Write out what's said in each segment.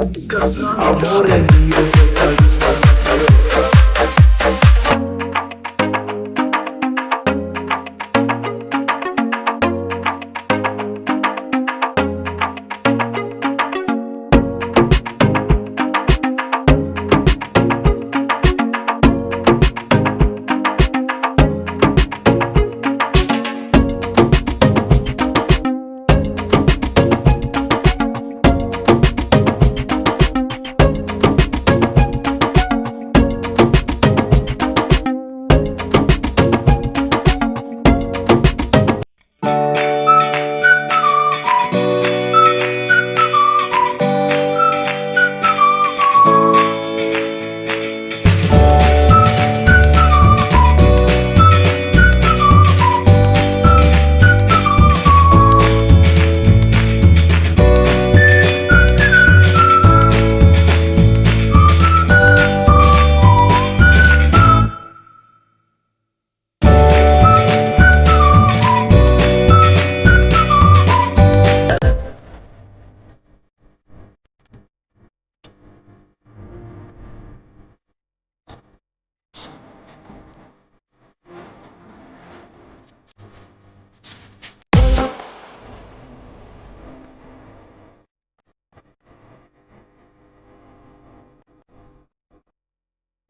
Amore mio,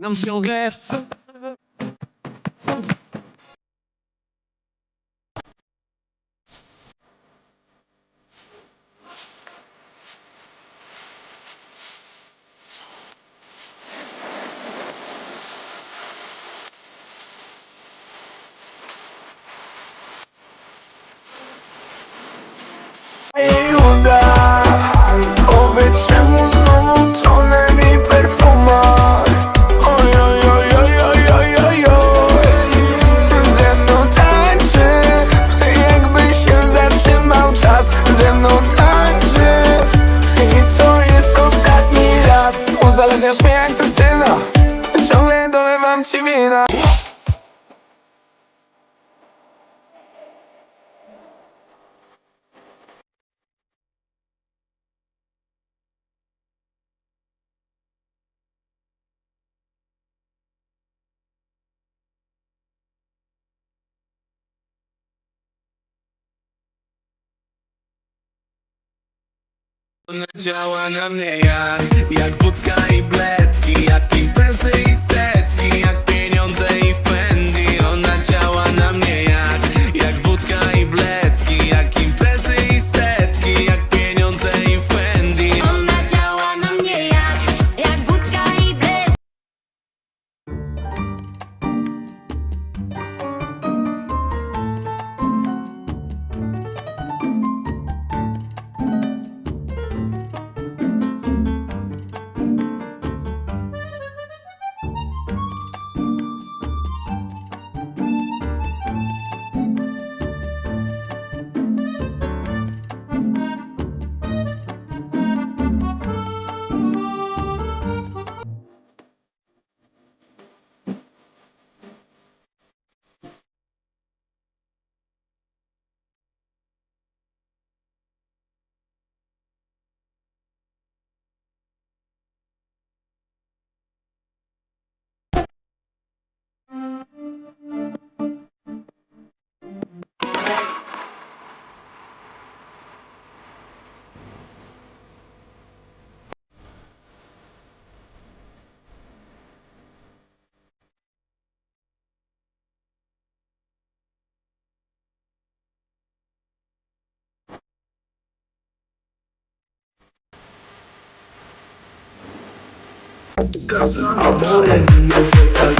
Não me interessa. Ona działa na mnie jak, jak wódka i bledki, jak imprezy i setki, jak I wanna the a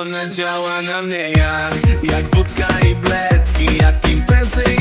Ona działa na mnie jak, jak wódka i bledki Jak imprezy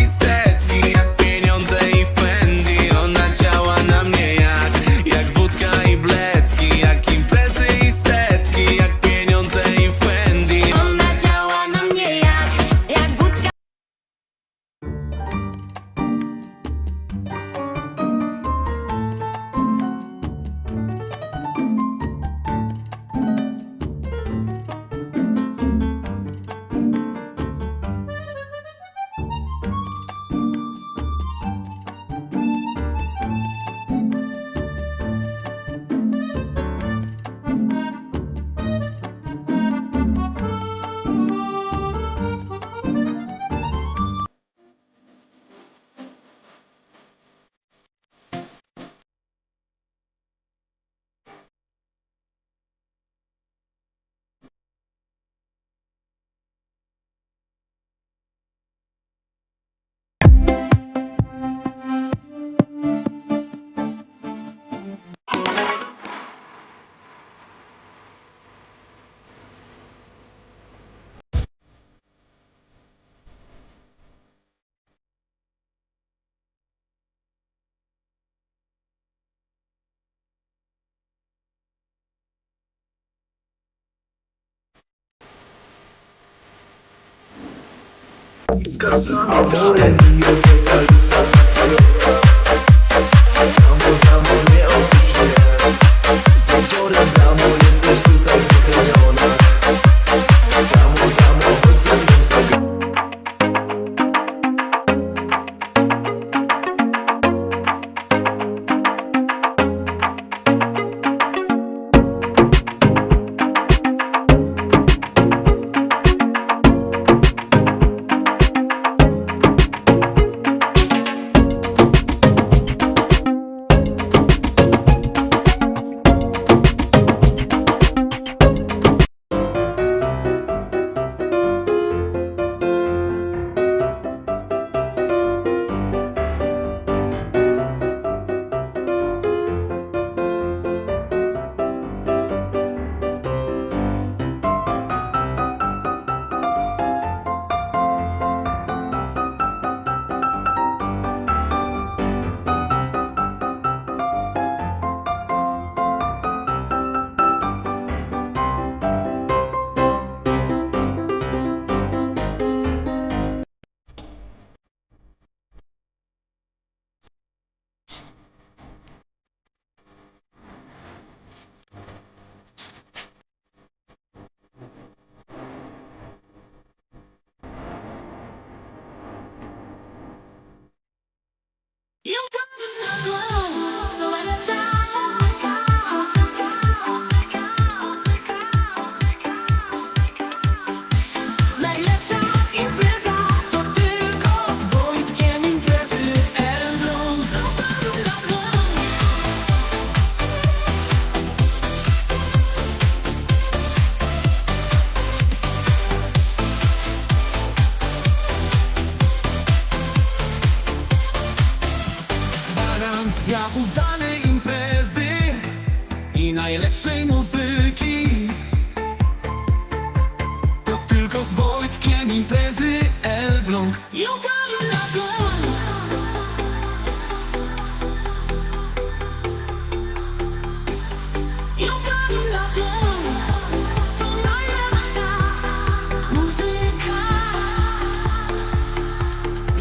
Cause I'm always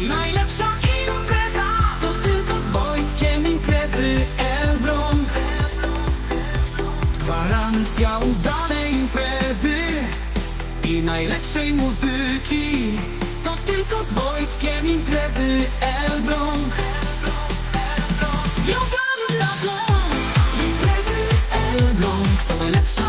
Najlepsza impreza to tylko z Wojtkiem imprezy Elbląg Gwarancja udanej imprezy i najlepszej muzyki To tylko z Wojtkiem imprezy Elbląg Elbląg, Elbląg. Imprezy Elbląg to najlepsza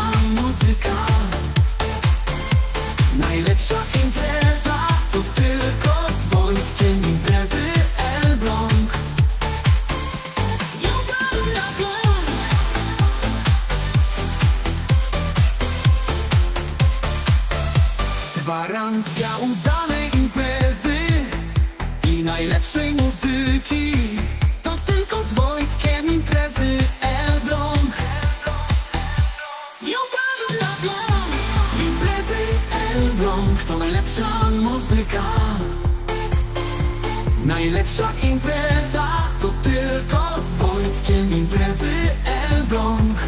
Szansa udanej imprezy I najlepszej muzyki. To tylko z Wojtkiem imprezy Elbląg. Imprezy Elbląg To najlepsza muzyka. Najlepsza impreza To tylko z Wojtkiem imprezy Elbląg.